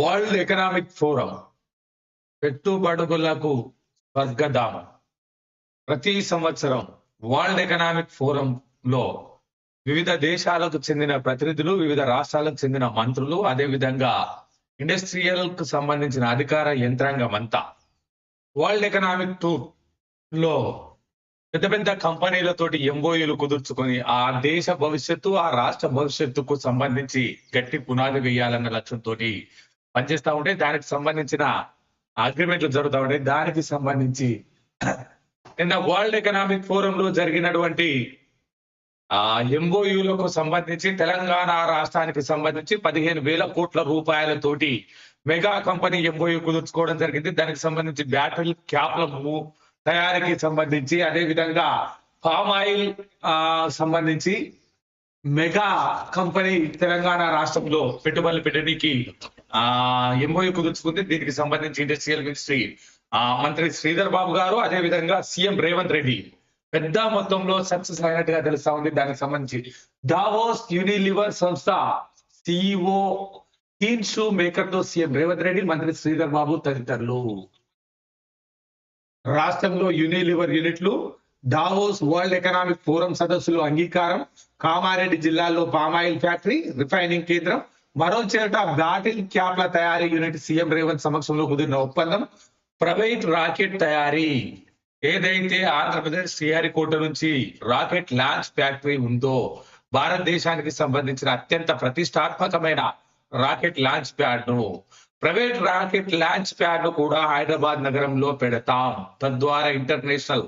World economic forum పెట్టుబడులకు స్వర్గధామం. ప్రతి సంవత్సరం వరల్డ్ ఎకనామిక్ ఫోరం లో వివిధ దేశాలకు చెందిన ప్రతినిధులు వివిధ రాష్ట్రాలకు చెందిన మంత్రులు అదే విధంగా ఇండస్ట్రియల్కు సంబంధించిన అధికార యంత్రాంగం అంతా. వరల్డ్ ఎకనామిక్ టూర్లో పెద్ద పెద్ద కంపెనీలతోటి ఎంఓయూలు కుదుర్చుకొని ఆ దేశ భవిష్యత్తు ఆ రాష్ట్ర భవిష్యత్తుకు సంబంధించి గట్టి పునాది వేయాలన్న లక్ష్యంతో పనిచేస్తా ఉంటే దానికి సంబంధించిన అగ్రిమెంట్లు జరుగుతూ ఉంటాయి దానికి సంబంధించి నిన్న వరల్డ్ ఎకనామిక్ ఫోరం లో జరిగినటువంటి ఆ ఎంఓయూలకు సంబంధించి తెలంగాణ రాష్ట్రానికి సంబంధించి పదిహేను వేల కోట్ల రూపాయలతోటి మెగా కంపెనీ ఎంఓయూ కుదుర్చుకోవడం జరిగింది. దానికి సంబంధించి బ్యాటరీ క్యాప్ల తయారీకి సంబంధించి అదే విధంగా పామ్ ఆయిల్ ఆ సంబంధించి మెగా కంపెనీ తెలంగాణ రాష్ట్రంలో పెట్టుబడులు పెట్టడానికి ఆ ఎంఓయూ కుదుర్చుకుంది. దీనికి సంబంధించి ఇండస్ట్రియల్ మినిస్ట్రీ ఆ మంత్రి శ్రీధర్ బాబు గారు అదే విధంగా సీఎం రేవంత్ రెడ్డి. పెద్ద మొత్తంలో సక్సెస్ అయినట్టుగా తెలుస్తా ఉంది దానికి సంబంధించి. దావోస్ యూనిలివర్ సంస్థ సిఇఓ టీన్ షూ మేకర్తో సీఎం రేవంత్ రెడ్డి మంత్రి శ్రీధర్ బాబు తదితరులు. రాష్ట్రంలో యూనిలివర్ యూనిట్లు దావోస్ వరల్డ్ ఎకనామిక్ ఫోరం సదస్సులో అంగీకారం. కామారెడ్డి జిల్లాలో పామాయిల్ ఫ్యాక్టరీ రిఫైనింగ్ కేంద్రం మరో చేరట బాటిల్ క్యాప్ల తయారీ యూనిట్ సీఎం రేవంత్ సమక్షంలో కుదిరిన ఒప్పందం ప్రైవేట్ రాకెట్ తయారీ. ఏదైతే ఆంధ్రప్రదేశ్ శ్రీహరికోట నుంచి రాకెట్ లాంచ్ ఫ్యాక్టరీ ఉందో భారతదేశానికి సంబంధించిన అత్యంత ప్రతిష్టాత్మకమైన రాకెట్ లాంచ్ ప్యాడ్ను ప్రైవేట్ రాకెట్ లాంచ్ ప్యాడ్ను కూడా హైదరాబాద్ నగరంలో పెడతాం. తద్వారా ఇంటర్నేషనల్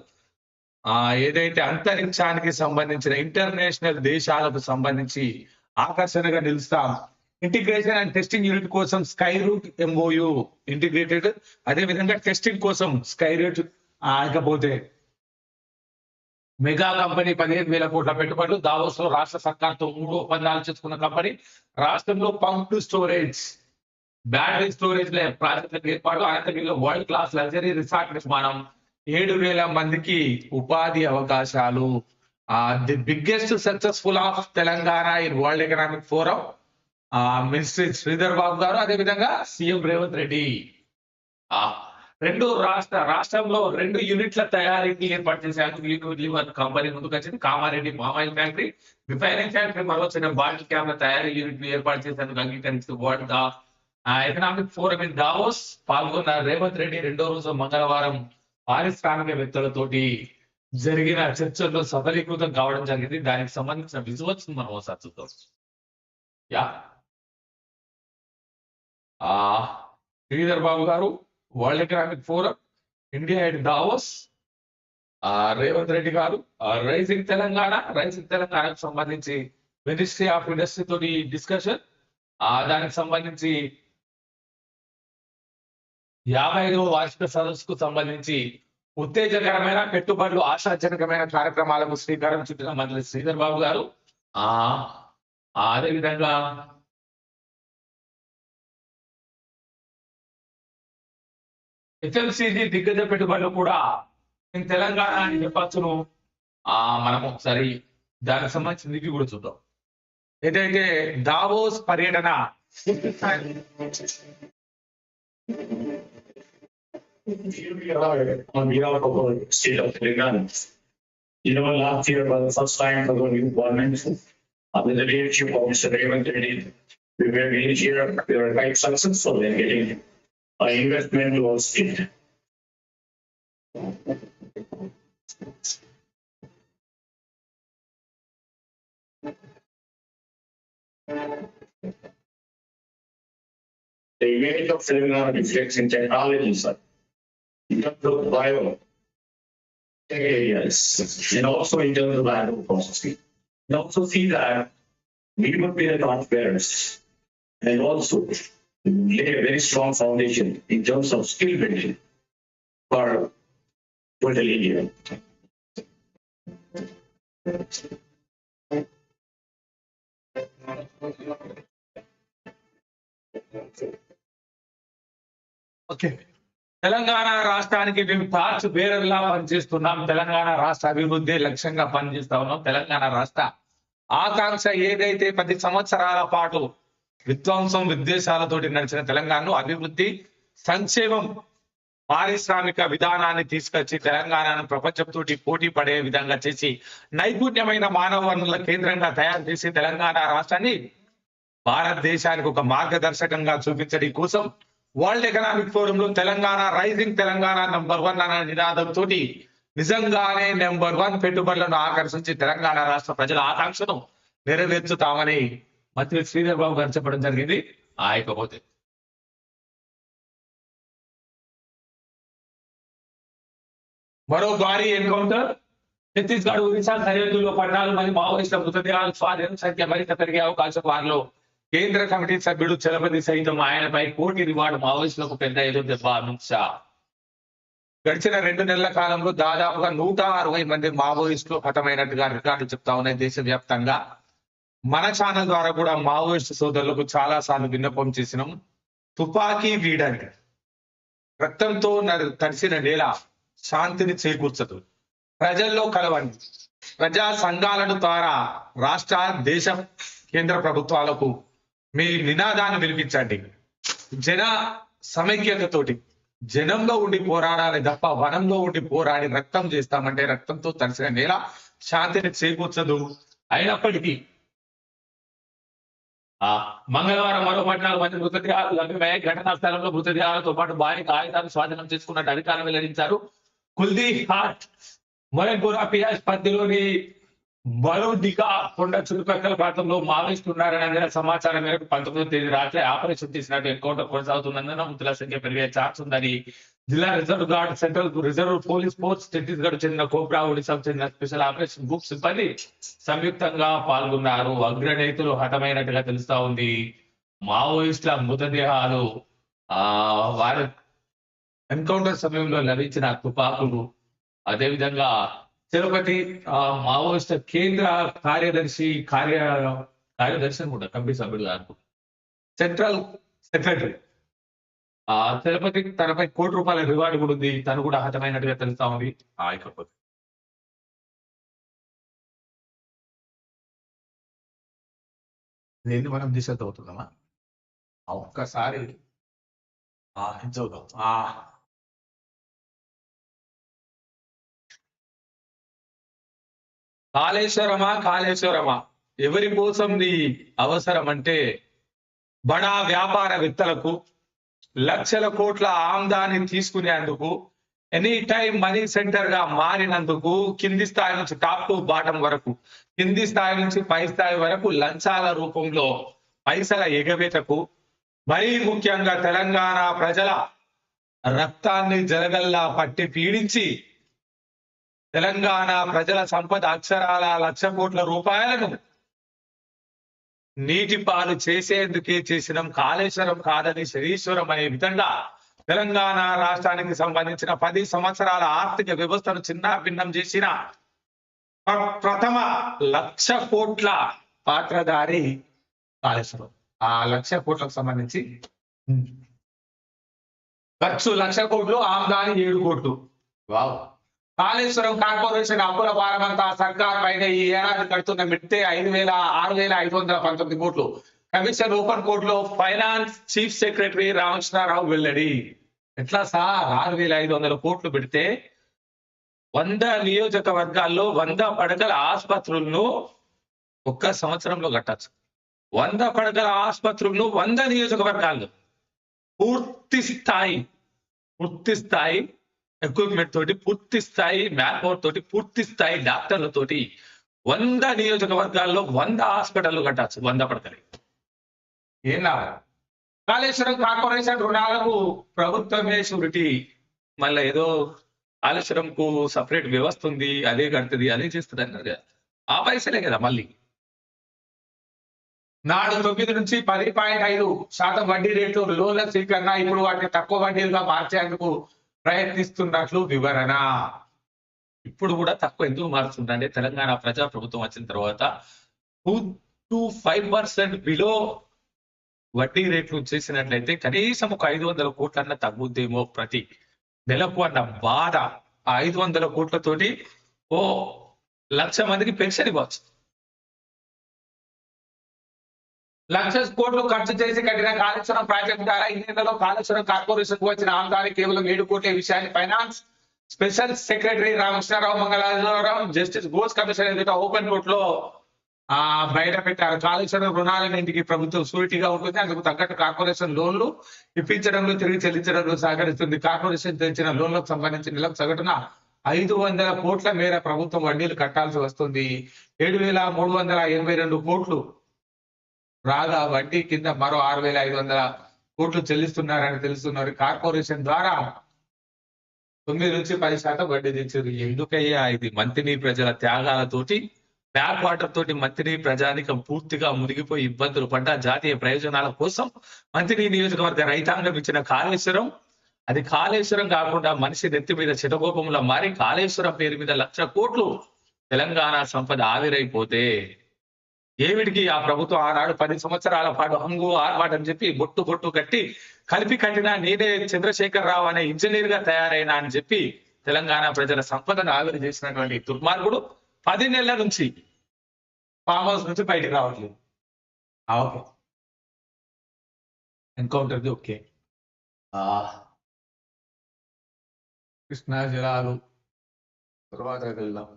ఆ ఏదైతే అంతరిక్షానికి సంబంధించిన ఇంటర్నేషనల్ దేశాలకు సంబంధించి ఆకర్షణగా నిలుస్తాం. ఇంటిగ్రేషన్ అండ్ టెస్టింగ్ యూనిట్ కోసం స్కై రూట్ ఎంఓయు ఇంటిగ్రేటెడ్ అదే విధంగా టెస్టింగ్ కోసం స్కై రూట్ ఇకపోతే మెగా కంపెనీ పదిహేను వేల కోట్ల పెట్టుబడులు. దావోస్లో రాష్ట్ర సర్కార్తో మూడు ఒప్పందాలు చేసుకున్న కంపెనీ. రాష్ట్రంలో పంప్ స్టోరేజ్ బ్యాటరీ స్టోరేజ్ ప్రాజెక్టులకు ఏర్పాటు. అనంతగిరిలో వరల్డ్ క్లాస్ లగ్జరీ రిసార్ట్ నిర్మాణం. ఏడు వేల మందికి ఉపాధి అవకాశాలు. The biggest successful of Telangana in world economic forum. Ministry Sridhar Babu garu అదే విధంగా సీఎం రేవంత్ రెడ్డి. ఆ, రెండు రాష్ట్ర రాష్ట్రంలో రెండు యూనిట్ల తయారీకి ఏర్పాటు చేశారు యూనిలివర్ కంపెనీ ముందుకు వచ్చింది. కామారెడ్డి మామాయిల్ ఫ్యాక్టరీ రిఫైనింగ్ ఫ్యాక్టరీ మరో చిన్న బాటిల్ క్యామ్ల తయారీ యూనిట్ ఏర్పాటు చేసేందుకు అంగీకరిస్తూ world the economic forum in Davos. పాల్గొన్న రేవంత్ రెడ్డి రెండో రోజు మంగళవారం పారిశ్రామికవేత్తలతోటి జరిగిన చర్చల్లో సఫలీకృతం కావడం జరిగింది. దానికి సంబంధించిన విజువల్స్ మనం ఒకసారి చూద్దాం. యా. ఆ Sridhar Babu garu world economic forum India at Davos ఆ రేవంత్ రెడ్డి గారు రైజింగ్ తెలంగాణ రైజింగ్ తెలంగాణకు సంబంధించి మినిస్ట్రీ ఆఫ్ ఇండస్ట్రీ తోటి డిస్కషన్ ఆ దానికి సంబంధించి యాభై ఐదవ వార్షిక సదస్సుకు సంబంధించి ఉత్తేజకరమైన పెట్టుబడులు ఆశాజనకమైన కార్యక్రమాలకు శ్రీకారం చుట్టిన మంత్రి శ్రీధర్ బాబు గారు. ఆ అదేవిధంగా ఎఫ్ఎంసీజీ దిగ్గజ పెట్టుబడులు కూడా నేను తెలంగాణ అని చెప్పచ్చును. ఆ మనము ఒకసారి దానికి సంబంధించిన ఇవి కూడా చూద్దాం. ఏదైతే దావోస్ పర్యటన అందులో leadership officer Revanth Reddy uh, investment our state. The image of Telangana reflects in technology, sir. In terms of bio areas, and also in terms of agro processing. You also see that we would be the transparency and also lay a very strong foundation in terms of skill building for total India. Okay Telangana రాష్ట్రానికి మేము torch బేరర్లా పనిచేస్తున్నాం. తెలంగాణ రాష్ట్ర అభివృద్ధి లక్ష్యంగా పనిచేస్తా ఉన్నాం. తెలంగాణ రాష్ట్ర ఆకాంక్ష ఏదైతే పది సంవత్సరాల పాటు విధ్వంసం విద్వేషాలతోటి నడిచిన తెలంగాణను అభివృద్ధి సంక్షేమం పారిశ్రామిక విధానాన్ని తీసుకొచ్చి తెలంగాణను ప్రపంచంతోటి పోటీ పడే విధంగా చేసి నైపుణ్యమైన మానవ వనరుల కేంద్రంగా తయారు చేసి తెలంగాణ రాష్ట్రాన్ని భారతదేశానికి ఒక మార్గదర్శకంగా చూపించడం కోసం వరల్డ్ ఎకనామిక్ ఫోరం లో Telangana rising Telangana number one అనే నినాదంతో నిజంగానే నెంబర్ వన్ పెట్టుబడులను ఆకర్షించి తెలంగాణ రాష్ట్ర ప్రజల ఆకాంక్షను నెరవేర్చుతామని మంత్రి శ్రీధర్ బాబు గారు చెప్పడం జరిగింది. ఆయకపోతే మరో భారీ ఎన్కౌంటర్. ఛత్తీస్గఢ్ ఒరిస్సా సరిహద్దుల్లో పద్నాలుగు మంది మావోయిస్టుల మృతదేహాలు స్వాధీనం సంఖ్య మరింత పెరిగే అవకాశం వారిలో కేంద్ర కమిటీ సభ్యుడు చలపతి సైతం ఆయనపై కోటి రివార్డు మావోయిస్టులకు పెద్ద ఎదురుదెబ్బ అమిత్ షా. గడిచిన రెండు నెలల కాలంలో దాదాపుగా నూట అరవై మంది మావోయిస్టులు హతమైనట్టుగా రికార్డు చెప్తా ఉన్నాయి దేశవ్యాప్తంగా. మన ఛానల్ ద్వారా కూడా మావోయిస్ట్ సోదరులకు చాలా సార్లు విన్నపం చేసినాం. తుపాకీ వీడండి రక్తంతో తడిసిన నేల శాంతిని చేకూర్చదు. ప్రజల్లో కలవండి ప్రజా సంఘాలను ద్వారా రాష్ట్ర దేశ కేంద్ర ప్రభుత్వాలకు మీ నినాదాన్ని వినిపించండి. జన సమైక్యతతోటి జనంలో ఉండి పోరాడాలి తప్ప వనంలో ఉండి పోరాడి రక్తం చేస్తామంటే రక్తంతో తడిసిన నేల శాంతిని చేకూర్చదు. అయినప్పటికీ మంగళవారం మరో పద్నాలుగు మంది మృతదేహాలు లభ్యమయ్యాయి. ఘటనా స్థలంలో మృతదేహాలతో పాటు భారీ ఆయుధాలు స్వాధీనం చేసుకున్నట్టు అధికారులు వెల్లడించారు. కుల్దీ హాట్ మొరగోరా పియాస్ పరిధిలోని బరోడికా కొండ చుట్టుపక్కల ప్రాంతంలో మావోయిస్టు ఉన్నారని అందిన సమాచారం మేరకు పంతొమ్మిదో తేదీ రాత్రి ఆపరేషన్ తీసినట్టు ఎన్కౌంటర్ కొనసాగుతున్నందున మృతుల సంఖ్య పెరిగే ఛాన్స్ ఉందని జిల్లా reserve guard central reserve police force Chhattisgarh చెందిన కోబ్రా ఒడిశాకు చెందిన స్పెషల్ ఆపరేషన్ గ్రూప్ సిబ్బంది సంయుక్తంగా పాల్గొన్నారు. అగ్రనేతలు హతమైనట్టుగా తెలుస్తా ఉంది. మావోయిస్టుల మృతదేహాలు ఆ వారి ఎన్కౌంటర్ సమయంలో లభించిన తుపాకులు అదేవిధంగా తిరుపతి మావోయిస్ట్ కేంద్ర కార్యదర్శి కార్య కార్యదర్శి అనుకుంటా కమిటీ సభ్యుడు గారు సెంట్రల్ సెక్రటరీ. ఆ తిరుపతి తనపై కోటి రూపాయల రివార్డు కూడా ఉంది. తను కూడా హతమైనట్టుగా తెలుస్తా ఉంది. ఆ ఇకపోతే. ఏంది మనం దిశ అవుతుందమ్మా ఒక్కసారి. ఆ చూద్దాం కాళేశ్వరమా కాళేశ్వరమా? ఎవరి కోసం నీ అవసరం అంటే బడా వ్యాపారవేత్తలకు లక్షల కోట్ల ఆమ్దాన్ని తీసుకునేందుకు ఎనీ టైం మనీ సెంటర్గా మారినందుకు కింది స్థాయి నుంచి టాప్ టు బాటం వరకు కింది స్థాయి నుంచి పై స్థాయి వరకు లంచాల రూపంలో పైసల ఎగవేతకు మరీ ముఖ్యంగా తెలంగాణ ప్రజల రక్తాన్ని జలగల్లా పట్టి పీడించి తెలంగాణ ప్రజల సంపద అక్షరాల లక్ష కోట్ల రూపాయలను నీటి పాలు చేసేందుకే చేసిన కాళేశ్వరం కాదని శరీశ్వరం అనే విధంగా తెలంగాణ రాష్ట్రానికి సంబంధించిన పది సంవత్సరాల ఆర్థిక వ్యవస్థను చిన్న భిన్నం చేసిన ప్రథమ లక్ష కోట్ల పాత్రధారి కాళేశ్వరం. ఆ లక్ష కోట్లకు సంబంధించి ఖర్చు లక్ష కోట్లు ఆమ్దాని ఏడు కోట్లు. వావ్. కాళేశ్వరం కార్పొరేషన్ అప్పుల భారమంతా సర్కార్ పైన ఈ ఏడాది కడుతున్న మిట్టే ఐదు వేల ఆరు వేల ఐదు వందల పంతొమ్మిది కోట్లు. కమిషన్ ఓపెన్ కోర్టులో ఫైనాన్స్ చీఫ్ సెక్రటరీ రామకృష్ణారావు వెల్లడి. ఎట్లా సార్? ఆరు వేల ఐదు వందల కోట్లు పెడితే వంద నియోజకవర్గాల్లో వంద పడకల ఆసుపత్రులను ఒక్క సంవత్సరంలో కట్టచ్చు. వంద పడకల ఆసుపత్రులను వంద నియోజకవర్గాల్లో పూర్తి స్థాయి పూర్తి స్థాయి ఎక్విప్మెంట్ తోటి పూర్తి స్థాయి మ్యాన్ పవర్ తోటి పూర్తి స్థాయి డాక్టర్లతోటి వంద నియోజకవర్గాల్లో వంద హాస్పిటల్ కట్టచ్చు వంద పడతాయి ఏం లాభం? కాళేశ్వరం కార్పొరేషన్ రుణాలకు ప్రభుత్వమే షూరిటీ? మళ్ళీ ఏదో కాళేశ్వరంకు సపరేట్ వ్యవస్థ ఉంది అదే కడుతుంది అదే చేస్తుంది అన్నారు కదా. ఆ పైసలే కదా మళ్ళీ. నాడు తొమ్మిది నుంచి పది పాయింట్ ఐదు శాతం వడ్డీ రేట్లు లోన్ల స్వీకరణ ఇప్పుడు వాటిని తక్కువ వడ్డీలుగా మార్చేందుకు ప్రయత్నిస్తున్నట్లు వివరణ. ఇప్పుడు కూడా తక్కువ ఎందుకు మారుతుందంటే తెలంగాణ ప్రజా ప్రభుత్వం వచ్చిన తర్వాత two to five percent below వడ్డీ రేట్లు చేసినట్లయితే కనీసం ఒక ఐదు వందల కోట్లన్న తగ్గుద్దేమో ప్రతి నెలకు అన్న బాధ. ఆ ఐదు వందల కోట్లతోటి ఓ లక్ష మందికి పెన్షన్ ఇవ్వచ్చు. లక్ష కోట్లు ఖర్చు చేసి కట్టిన కాళేశ్వరం ప్రాజెక్టు ద్వారా ఇన్నేళ్ళలో కాళేశ్వరం కార్పొరేషన్కు వచ్చిన ఆదాయం కేవలం ఏడు కోట్ల విషయాన్ని finance special secretary Ramakrishna Rao Mangala Rao justice Bose commission ఎదుట ఓపెన్ కోర్ట్లో ఆ బయట పెట్టారు. కాళేశ్వరం రుణాలన్నింటికి ప్రభుత్వం సూరిటీగా ఉంటుంది. అందుకు తగ్గట్టు కార్పొరేషన్ లోన్లు ఇప్పించడంలో తిరిగి చెల్లించడంలో సహకరిస్తుంది. కార్పొరేషన్ తెచ్చిన లోన్లకు సంబంధించిన నెలకు సగటున ఐదు వందల కోట్ల మేర ప్రభుత్వం వడ్డీలు కట్టాల్సి వస్తుంది. ఏడు వేల మూడు వందల ఎనభై రెండు కోట్లు రాగా వడ్డీ కింద మరో ఆరు వేల ఐదు వందల కోట్లు చెల్లిస్తున్నారని తెలుస్తున్నారు. కార్పొరేషన్ ద్వారా తొమ్మిది నుంచి పది శాతం వడ్డీ తెచ్చారు. ఎందుకయ్యా? ఇది మంత్రిని ప్రజల త్యాగాలతోటి బ్యాక్ వాటర్ తోటి మంత్రి ప్రజానికం పూర్తిగా మునిగిపోయి ఇబ్బందులు పడ్డ జాతీయ ప్రయోజనాల కోసం మంత్రి నియోజకవర్గ రైతాంగం ఇచ్చిన కాళేశ్వరం. అది కాళేశ్వరం కాకుండా మనిషి నెత్తి మీద చిటకోపంలో మారి కాళేశ్వరం పేరు మీద లక్ష కోట్లు తెలంగాణ సంపద ఆవిరైపోతే ఏమిటికి ఆ ప్రభుత్వం ఆనాడు పది సంవత్సరాల పాటు హంగు ఆర్పాటు అని చెప్పి బొట్టు బొట్టు కట్టి కలిపి కట్టినా నేనే చంద్రశేఖర్ రావు అనే ఇంజనీర్గా తయారైనా అని చెప్పి తెలంగాణ ప్రజల సంపదను ఆవిరి చేసినటువంటి దుర్మార్గుడు పది నెలల నుంచి ఫామ్ హౌస్ నుంచి బయటికి రావట్లేదు. ఆ, ఓకే. ఎన్కౌంటర్ది ఓకే. కృష్ణా జలాలు తర్వాత వెళ్దాం.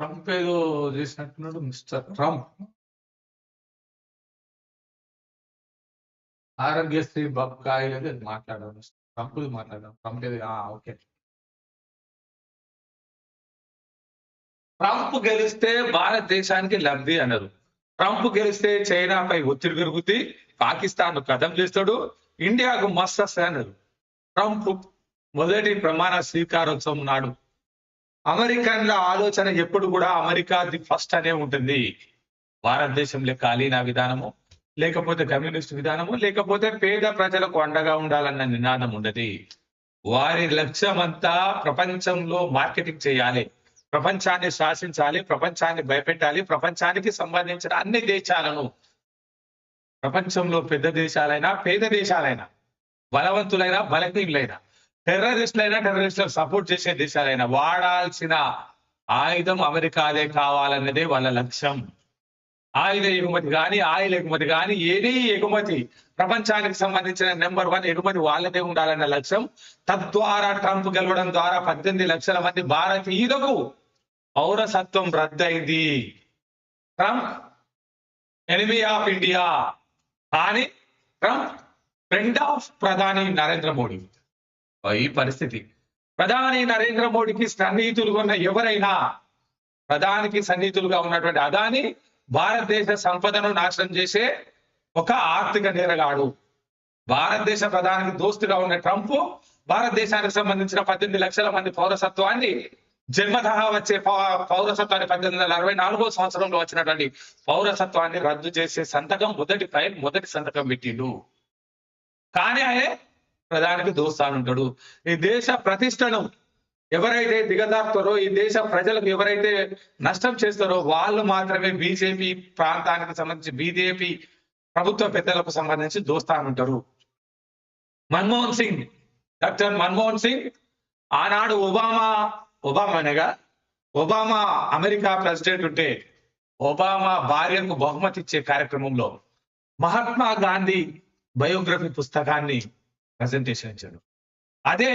ట్రంప్ ఏదో చేసినట్టున్నాడు మిస్టర్ ట్రంప్. ఆరోగ్యశ్రీ బకాయిలు అది మిస్టర్ ట్రంప్ మాట్లాడాం ట్రంప్ ఏది ఓకే. ట్రంప్ గెలిస్తే భారతదేశానికి లబ్ధి అన్నారు ట్రంప్ గెలిస్తే చైనాపై ఒత్తిడి పెరుగుతుంది పాకిస్తాన్ కథం చేస్తాడు ఇండియాకు మస్తు వస్తాయి అన్నారు ట్రంప్ మొదటి ప్రమాణ స్వీకారోత్సవం నాడు అమెరికన్ల ఆలోచన ఎప్పుడు కూడా అమెరికా ది ఫస్ట్ అనే ఉంటుంది. భారతదేశం లెక్క అలీనా విధానము లేకపోతే కమ్యూనిస్ట్ విధానము లేకపోతే పేద ప్రజలకు అండగా ఉండాలన్న నినాదం ఉండదు వారి లక్ష్యం అంతా ప్రపంచంలో మార్కెటింగ్ చేయాలి. ప్రపంచాన్ని శాసించాలి ప్రపంచాన్ని భయపెట్టాలి ప్రపంచానికి సంబంధించిన అన్ని దేశాలను. ప్రపంచంలో పెద్ద దేశాలైనా పేద దేశాలైనా బలవంతులైనా బలహీనులైనా. టెర్రరిస్టులైనా టెర్రరిస్టులకు సపోర్ట్ చేసే దేశాలైనా వాడాల్సిన ఆయుధం అమెరికాదే కావాలన్నదే వాళ్ళ లక్ష్యం. ఆయుధ ఎగుమతి కానీ ఆయిల్ ఎగుమతి కానీ ఏది ఎగుమతి ప్రపంచానికి సంబంధించిన నెంబర్ వన్ ఎగుమతి వాళ్ళదే ఉండాలన్న లక్ష్యం. తద్వారా ట్రంప్ గెలవడం ద్వారా పద్దెనిమిది లక్షల మంది భారతీయులకు పౌరసత్వం రద్దయింది. Trump enemy of India. కానీ ట్రంప్ ఫ్రెండ్ ఆఫ్ ప్రధాని నరేంద్ర మోడీ. ఈ పరిస్థితి. ప్రధాని నరేంద్ర మోడీకి సన్నిహితులుగా ఉన్న ఎవరైనా ప్రధానికి సన్నిహితులుగా ఉన్నటువంటి అదాని భారతదేశ సంపదను నాశనం చేసే ఒక ఆర్థిక నేరగాడు. భారతదేశ ప్రధానికి దోస్తుగా ఉన్న ట్రంప్ భారతదేశానికి సంబంధించిన పద్దెనిమిది లక్షల మంది పౌరసత్వాన్ని జన్మతహా వచ్చే పౌ- పౌరసత్వాన్ని పద్దెనిమిది వందల అరవై నాలుగో సంవత్సరంలో వచ్చినటువంటి పౌరసత్వాన్ని రద్దు చేసే సంతకం మొదటి ఫైల్ మొదటి సంతకం పెట్టిండు. కానీ ఆయన ప్రధానికి దోస్తానుంటాడు. ఈ దేశ ప్రతిష్టను ఎవరైతే దిగజారుతారో ఈ దేశ ప్రజలకు ఎవరైతే నష్టం చేస్తారో వాళ్ళు మాత్రమే బీజేపీ ప్రాంతానికి సంబంధించి బీజేపీ ప్రభుత్వ పెద్దలకు సంబంధించి దోస్తానుంటారు. మన్మోహన్ సింగ్ డాక్టర్ మన్మోహన్ సింగ్ ఆనాడు ఒబామా ఒబామా అనగా ఒబామా అమెరికా ప్రెసిడెంట్ ఉంటే ఒబామా భార్యకు బహుమతి ఇచ్చే కార్యక్రమంలో మహాత్మా గాంధీ బయోగ్రఫీ పుస్తకాన్ని ప్రజెంటేషన్ ఇచ్చాడు అదే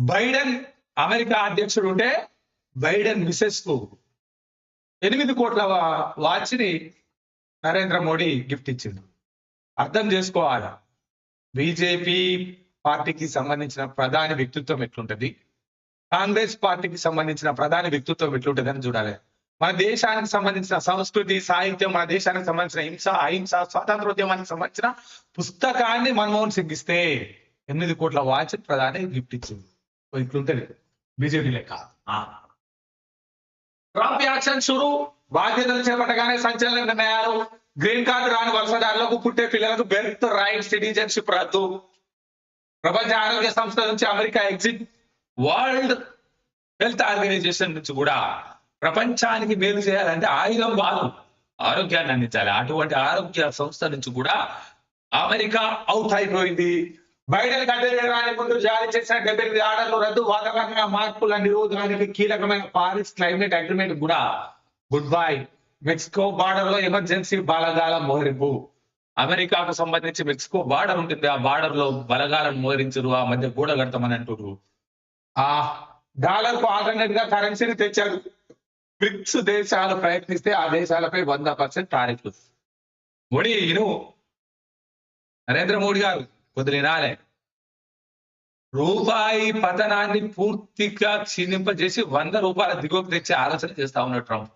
బైడెన్ అమెరికా అధ్యక్షుడు ఉంటే బైడెన్ మిసెస్కు ఎనిమిది కోట్ల వాచ్ని నరేంద్ర మోడీ గిఫ్ట్ ఇచ్చిండు. అర్థం చేసుకోవాలి? బీజేపీ పార్టీకి సంబంధించిన ప్రధాని వ్యక్తిత్వం ఎట్లుంటది? కాంగ్రెస్ పార్టీకి సంబంధించిన ప్రధాని వ్యక్తిత్వం ఎట్లుంటది అని చూడాలి. మన దేశానికి సంబంధించిన సంస్కృతి సాహిత్యం మన దేశానికి సంబంధించిన హింస అహింస స్వాతంత్రోద్యమానికి సంబంధించిన పుస్తకాన్ని మన్మోహన్ సింగ్ ఇస్తే ఎనిమిది కోట్ల వాచ్ ప్రధాని గిఫ్ట్ ఇచ్చింది. ఓ ఇట్లుంటది. బీజేపీ లెక్క. ట్రంప్ యాక్షన్ షురు. బాధ్యతలు చేపట్టగానే సంచలన నిర్ణయాలు. గ్రీన్ కార్డు రాని వలసదారులకు పుట్టే పిల్లలకు బెర్త్ రైట్ సిటిజన్షిప్ రద్దు. ప్రపంచ ఆరోగ్య సంస్థ నుంచి America exit. World health organisation నుంచి కూడా ప్రపంచానికి మేలు చేయాలంటే ఆయుధం కాదు ఆరోగ్యాన్ని అందించాలి. అటువంటి ఆరోగ్య సంస్థ నుంచి కూడా అమెరికా అవుట్ అయిపోయింది. బైడెన్ గద్దెరానికి ముందు జారీ చేసిన డెబ్బై ఆర్డర్లు రద్దు వాతావరణ మార్పుల నిరోధానికి కీలకమైన పారిస్ క్లైమేట్ అగ్రిమెంట్ కూడా గుడ్ బై. మెక్సికో బార్డర్లో ఎమర్జెన్సీ బలగాల మోహరింపు. అమెరికాకు సంబంధించి మెక్సికో బార్డర్ ఉంటుంది. ఆ బార్డర్లో బలగాలను మోహరించరు. ఆ మధ్య గూడ కడతామని అంటున్నారు ఆ డాలర్కు ఆల్టర్నేట్గా కరెన్సీని తెచ్చారు. బ్రిక్స్ దేశాలు ప్రయత్నిస్తే ఆ దేశాలపై వంద పర్సెంట్ టారిఫ్లు మోడీ ఇను నరేంద్ర మోడీ గారు కుదిరినాలే రూపాయి పతనాన్ని పూర్తిగా క్షీణింపజేసి వంద రూపాయల దిగువకు తెచ్చే ఆలోచన చేస్తా ఉన్నాడు ట్రంప్.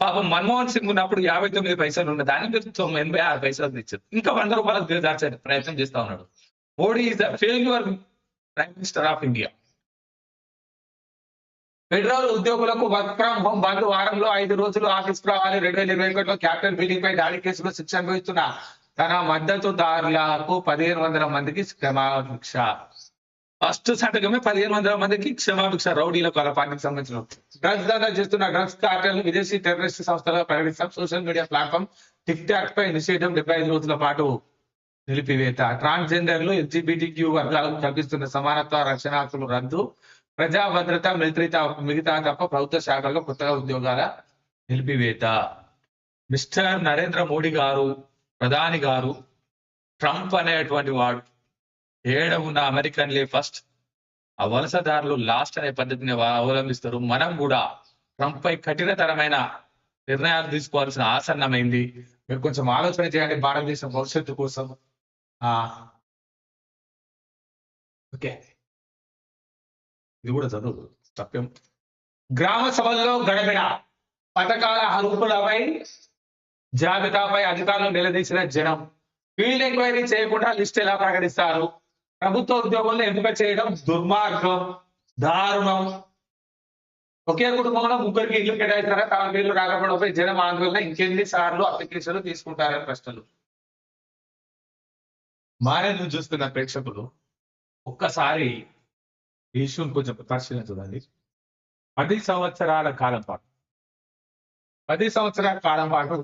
పాపం మన్మోహన్ సింగ్ ఉన్నప్పుడు యాభై తొమ్మిది పైసలు ఉన్న దాని మీద ఎనభై ఆరు పైసలు తెచ్చారు. ఇంకా వంద రూపాయలకు దిగజార్చే ప్రయత్నం చేస్తా ఉన్నాడు. Modi is the failure prime minister of India federal ఉద్యోగులకు వర్క్ ఫ్రం హోమ్ బంద్ వారంలో ఐదు రోజులు ఆఫీస్ రావాలి. రెండు వేల ఇరవై ఒకటిలో క్యాప్టెన్ బిల్డింగ్ పై దాడి కేసులో శిక్ష అనుభవిస్తున్న తన మద్దతుదారులకు పదిహేను వందల మందికి క్షమాభిక్ష. ఫస్ట్ సంతకమే పదిహేను వందల మందికి క్షమాభిక్ష. రౌడీలకు అలా పార్టీకి సంబంధించిన డ్రగ్స్ దందా చేస్తున్న డ్రగ్స్ కార్టెల్ విదేశీ టెర్రరిస్ట్ సంస్థలుగా ప్రకటిస్తాం social media platform TikTok పై నిషేధం డెబ్బై ఐదు రోజుల పాటు నిలిపివేత. ట్రాన్స్జెండర్లు ఎల్జిబిటి క్యూ వర్గాలకు కల్పిస్తున్న సమానత్వ రక్షణ హక్కులు రద్దు. ప్రజా భద్రత మిలిటరీ మిగతా తప్ప ప్రభుత్వ శాఖల్లో కొత్తగా ఉద్యోగాల నిలిపివేత. మిస్టర్ నరేంద్ర మోడీ గారు ప్రధాని గారు ట్రంప్ అనేటువంటి వాడు ఏడ ఉన్న అమెరికన్లే ఫస్ట్. ఆ వలసదారులు లాస్ట్ అనే పద్ధతిని అవలంబిస్తారు. మనం కూడా ట్రంప్ పై కఠినతరమైన నిర్ణయాలు తీసుకోవాల్సిన ఆసన్నమైంది. మీరు కొంచెం ఆలోచన చేయండి భారతదేశం భవిష్యత్తు కోసం. ఆ. ఓకే. ఇది కూడా చదువు తప్పేం గ్రామ సభల్లో గడబిడ పథకాల అర్హులపై జాబితాపై అధికారులు నిలదీసిన జనం. ఫీల్డ్ ఎంక్వైరీ చేయకుండా లిస్ట్ ఎలా ప్రకటిస్తారు? ప్రభుత్వ ఉద్యోగులను ఎంపిక చేయడం దుర్మార్గం దారుణం. ఒకే కుటుంబంలో ముగ్గురికి ఇల్లు కేటాయిస్తారా? తమ పేర్లు రాకపోవడంపై జనం ఆందోళన. ఇంకెన్ని సార్లు అప్లికేషన్లు తీసుకుంటారని ప్రశ్నలు. మారే నువ్వు చూస్తున్న ప్రేక్షకులు ఒక్కసారి ఈ విషయం కొంచెం పరిశీలించదండి పది సంవత్సరాల కాలం పాటు పది సంవత్సరాల కాలం పాటు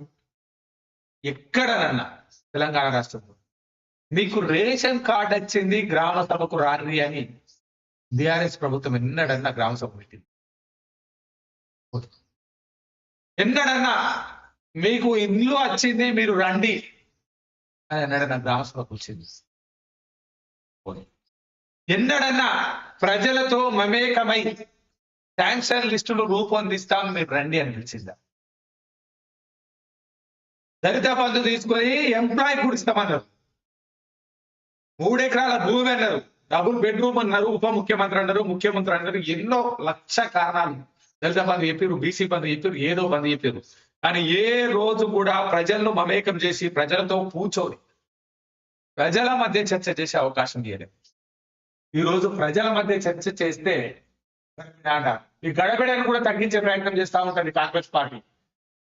ఎక్కడనన్నా తెలంగాణ రాష్ట్రంలో మీకు రేషన్ కార్డు వచ్చింది గ్రామ సభకు రాని అని బీఆర్ఎస్ ప్రభుత్వం ఎన్నడన్నా గ్రామ సభ పెట్టింది. ఎన్నడన్నా మీకు ఇల్లు వచ్చింది మీరు రండి అని ఎన్నడన్నా గ్రామ సభకు వచ్చింది ఎన్నడన్నా ప్రజలతో మమేకమై శాంక్షన్ లిస్టులు రూపొందిస్తాం మీరు రండి అని పిలిచిందా? దళిత బంధు తీసుకొని ఎంప్లాయ్ కుడిస్తామన్నారు మూడెకరాల భూమి అన్నారు. డబుల్ బెడ్రూమ్ అన్నారు. ఉప ముఖ్యమంత్రి అన్నారు. ముఖ్యమంత్రి అన్నారు. ఎన్నో లక్ష కారణాలు దళిత బంధు చెప్పారు బీసీ బంధు చెప్పారు ఏదో బంధు చెప్పారు కానీ ఏ రోజు కూడా ప్రజలను మమేకం చేసి ప్రజలతో కూర్చొని ప్రజల మధ్య చర్చ చేసే అవకాశం ఇవ్వలేదు ఈ రోజు ప్రజల మధ్య చర్చ చేస్తే ఈ గడబిడను కూడా తగ్గించే ప్రయత్నం చేస్తా ఉంటుంది కాంగ్రెస్ పార్టీ.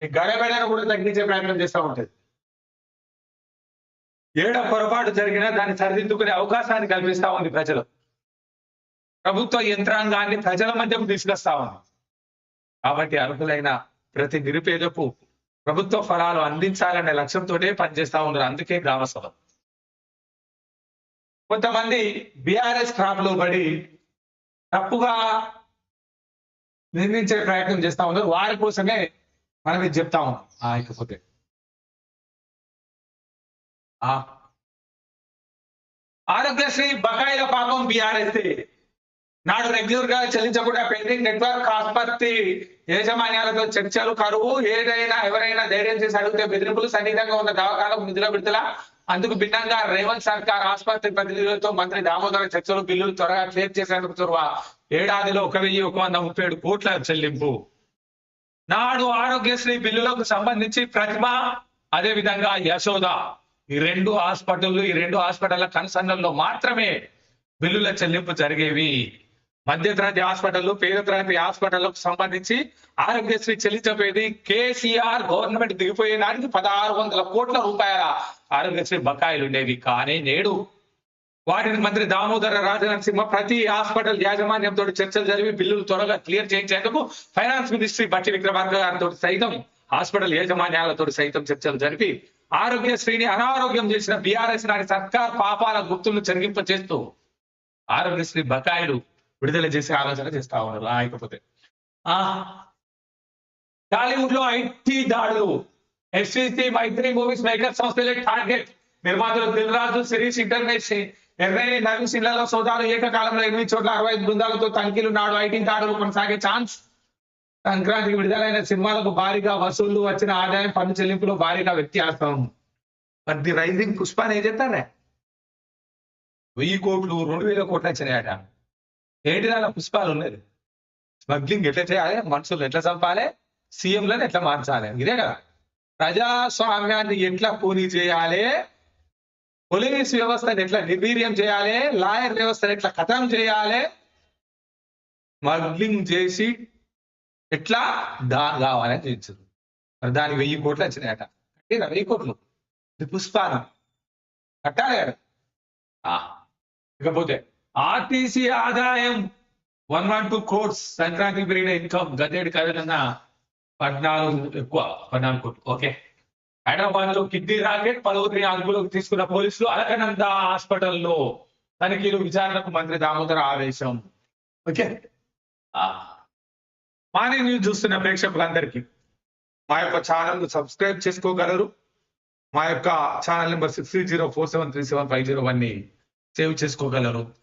ఈ గడబిడను కూడా తగ్గించే ప్రయత్నం చేస్తా ఉంటుంది. ఏడ పొరపాటు జరిగినా దాన్ని సరిదిద్దుకునే అవకాశాన్ని కల్పిస్తా ఉంది ప్రజలు. ప్రభుత్వ యంత్రాంగాన్ని ప్రజల మధ్యకు తీసుకొస్తా ఉంది. కాబట్టి అర్హులైన ప్రతి నిరుపేదకు ప్రభుత్వ ఫలాలు అందించాలనే లక్ష్యంతోనే పనిచేస్తూ ఉన్నారు. అందుకే గ్రామ సభ కొంతమంది బీఆర్ఎస్ ట్రాప్లో పడి తప్పుగా నిర్మించే ప్రయత్నం చేస్తా ఉన్నారు. వారి కోసమే మనం ఇది చెప్తా ఉన్నాం. ఆ, ఇకపోతే. ఆరోగ్యశ్రీ బకాయిల పాపం బీఆర్ఎస్ నాడు రెగ్యులర్గా చెల్లించకుండా పెండింగ్ నెట్వర్క్ ఆసుపత్రి యాజమాన్యాలతో చర్చలు కరువు. ఏదైనా ఎవరైనా ధైర్యం చేసి అడిగితే బెదిరింపులు సన్నిహితంగా ఉన్న దవాఖానకు నిధుల విడుదల. అందుకు భిన్నంగా రేవంత్ సర్కార్ ఆసుపత్రి ప్రతినిధులతో మంత్రి దామోదర చర్చలు బిల్లులు త్వరగా క్లియర్ చేసేందుకు చొరవ ఏడాదిలో ఒక వెయ్యి ఒక వంద ముప్పై ఏడు కోట్ల చెల్లింపు. నాడు ఆరోగ్యశ్రీ బిల్లులకు సంబంధించి ప్రతిమ అదే విధంగా యశోద. ఈ రెండు హాస్పిటల్ ఈ రెండు హాస్పిటల్ కన్సర్న్లలో మాత్రమే బిల్లుల చెల్లింపు జరిగేవి. మధ్యతరగతి హాస్పిటల్ పేద తరగతి హాస్పిటల్లకు సంబంధించి ఆరోగ్యశ్రీ చెల్లించబోయేది కేసీఆర్ గవర్నమెంట్ దిగిపోయే నాటికి పదహారు వందల కోట్ల రూపాయల ఆరోగ్యశ్రీ బకాయిలు ఉండేవి. కానీ నేడు వాటిని మంత్రి దామోదర రాజనరసింహ ప్రతి హాస్పిటల్ యాజమాన్యంతో చర్చలు జరిపి బిల్లులు త్వరగా క్లియర్ చేయించేందుకు ఫైనాన్స్ మినిస్ట్రీ బట్టి విక్రమార్క గారితో సైతం హాస్పిటల్ యాజమాన్యాలతో సైతం చర్చలు జరిపి ఆరోగ్యశ్రీని అనారోగ్యం చేసిన బీఆర్ఎస్ నాటి సర్కార్ పాపాల గుర్తులను చెరిగింప చేస్తూ ఆరోగ్యశ్రీ బకాయిలు విడుదల చేసే ఆలోచన చేస్తా ఉన్నారు లేకపోతే ఆ టాలీవుడ్లో ఐటీ దాడులు. ఎస్సీసీ మైత్రి మూవీస్ మేకర్ సంస్థలే టార్గెట్. నిర్మాతలు దిల్రాజు రాజు ఇంటర్నేషనల్ ఎర్రైన నవీన్ ఇళ్ళలో సోదాలు ఏకకాలంలో ఎనిమిది చోట్ల అరవై ఐదు బృందాలతో తనిఖీలు నాడు ఐటీ దాడులు కొనసాగే ఛాన్స్. సంక్రాంతికి విడుదలైన సినిమాలకు భారీగా వసూళ్ళు వచ్చిన ఆదాయం పన్ను చెల్లింపులో భారీగా వ్యత్యాసం. మరి ది రైజింగ్ పుష్పాన్ని ఏం చెప్తారా వెయ్యి కోట్లు రెండు వేల కోట్లు వచ్చినాయట. ఏంటి దాని పుష్పాలు ఉన్నది స్మగ్లింగ్ ఎట్లా చేయాలి? మనుషులు ఎట్లా చంపాలి? సీఎంలను ఎట్లా మార్చాలి? ఇదే కదా. ప్రజాస్వామ్యాన్ని ఎట్లా పోనీ చేయాలి? పోలీస్ వ్యవస్థను ఎట్లా నిర్వీర్యం చేయాలి? లాయర్ వ్యవస్థను ఎట్లా కథనం చేయాలి? స్మగ్లింగ్ చేసి ఎట్లా దా కావాలని చేయించారు. మరి దానికి వెయ్యి కోట్లు వచ్చినాయట. కట్టిరా వెయ్యి కోట్లు. ఇది పుష్పాలు. కట్టాలి కదా. ఇకపోతే ఆర్టీసీ ఆదాయం one one two crores Sankranti పెరిగిన ఇన్కమ్ గతేడు కన్నా పద్నాలుగు ఎక్కువ పద్నాలుగు కోట్లు. ఓకే. హైదరాబాద్లో కిడ్నీ రాకెట్ పలువురిని అదుపులోకి తీసుకున్న పోలీసులు అలకనంద హాస్పిటల్లో తనిఖీలు విచారణకు మంత్రి దామోదర ఆవేశం ఓకే. మార్నింగ్ న్యూస్ చూస్తున్న ప్రేక్షకులందరికీ మా యొక్క ఛానల్ సబ్స్క్రైబ్ చేసుకోగలరు. మా యొక్క channel number six three zero four seven three seven five zero వన్ని సేవ్ చేసుకోగలరు.